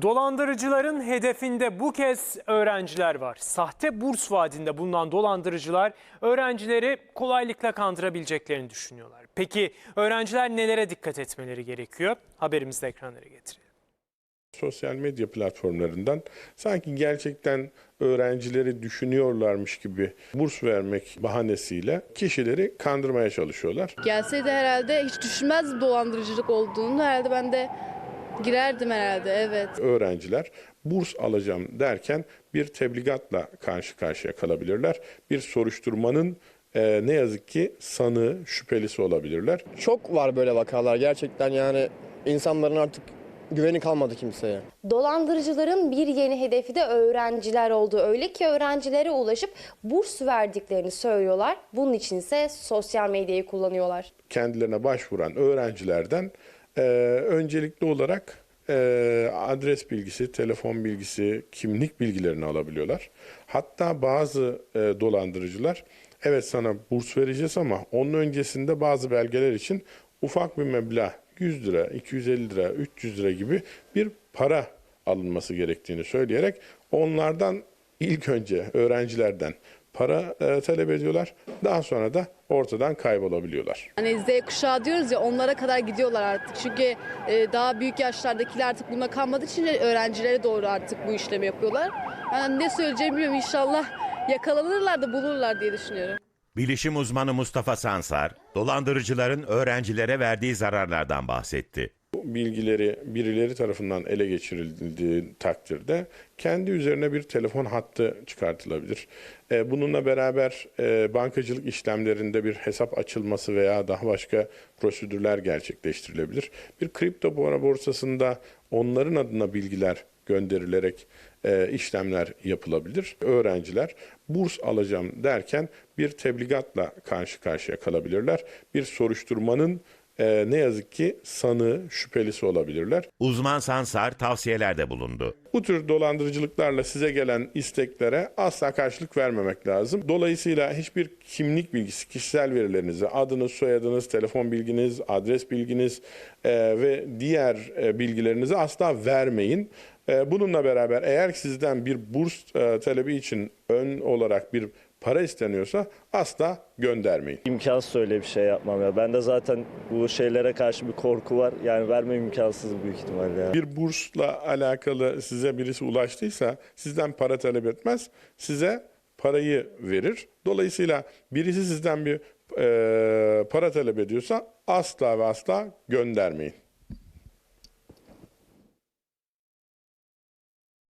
Dolandırıcıların hedefinde bu kez öğrenciler var. Sahte burs vaadinde bulunan dolandırıcılar öğrencileri kolaylıkla kandırabileceklerini düşünüyorlar. Peki öğrenciler nelere dikkat etmeleri gerekiyor? Haberimizi de ekranlara getirelim. sosyal medya platformlarından sanki gerçekten öğrencileri düşünüyorlarmış gibi burs vermek bahanesiyle kişileri kandırmaya çalışıyorlar. Gelseydi herhalde hiç düşünmezdim dolandırıcılık olduğunu. Herhalde ben de girerdim herhalde evet. Öğrenciler burs alacağım derken bir tebligatla karşı karşıya kalabilirler. Bir soruşturmanın eee, ne yazık ki sanığı, şüphelisi olabilirler. Çok var böyle vakalar gerçekten yani insanların artık güveni kalmadı kimseye. Dolandırıcıların bir yeni hedefi de öğrenciler oldu. Öyle ki öğrencilere ulaşıp burs verdiklerini söylüyorlar. Bunun için ise sosyal medyayı kullanıyorlar. kendilerine başvuran öğrencilerden eee, öncelikli olarak eee, adres bilgisi, telefon bilgisi, kimlik bilgilerini alabiliyorlar. Hatta bazı eee, dolandırıcılar evet sana burs vereceğiz ama onun öncesinde bazı belgeler için ufak bir meblağ 100 lira, 250 lira, 300 lira gibi bir para alınması gerektiğini söyleyerek onlardan ilk önce öğrencilerden para e, talep ediyorlar. Daha sonra da ortadan kaybolabiliyorlar. Hani Z kuşağı diyoruz ya onlara kadar gidiyorlar artık. Çünkü e, daha büyük yaşlardakiler artık buna kalmadığı için öğrencilere doğru artık bu işlemi yapıyorlar. Ben ne söyleyeceğimi bilmiyorum inşallah yakalanırlar da bulurlar diye düşünüyorum. Bilişim uzmanı Mustafa Sansar, dolandırıcıların öğrencilere verdiği zararlardan bahsetti. Bilgileri birileri tarafından ele geçirildiği takdirde kendi üzerine bir telefon hattı çıkartılabilir. E, Bununla beraber e, bankacılık işlemlerinde bir hesap açılması veya daha başka prosedürler gerçekleştirilebilir. Bir kripto para borsasında onların adına bilgiler gönderilerek e, işlemler yapılabilir. Öğrenciler burs alacağım derken bir tebligatla karşı karşıya kalabilirler. Bir soruşturmanın e, ne yazık ki sanığı, şüphelisi olabilirler. Uzman Sansar tavsiyelerde bulundu. Bu tür dolandırıcılıklarla size gelen isteklere asla karşılık vermemek lazım. Dolayısıyla hiçbir kimlik bilgisi, kişisel verilerinizi, adınız, soyadınız, telefon bilginiz, adres bilginiz e, ve diğer e, bilgilerinizi asla vermeyin. E, bununla beraber eğer sizden bir burs e, talebi için ön olarak bir para isteniyorsa asla göndermeyin. İmkansız öyle bir şey yapmam ya. Bende zaten bu şeylere karşı bir korku var. Yani vermem imkansız büyük ihtimalle ya. Bir bursla alakalı size birisi ulaştıysa sizden para talep etmez, size parayı verir. Dolayısıyla birisi sizden bir e, para talep ediyorsa asla ve asla göndermeyin.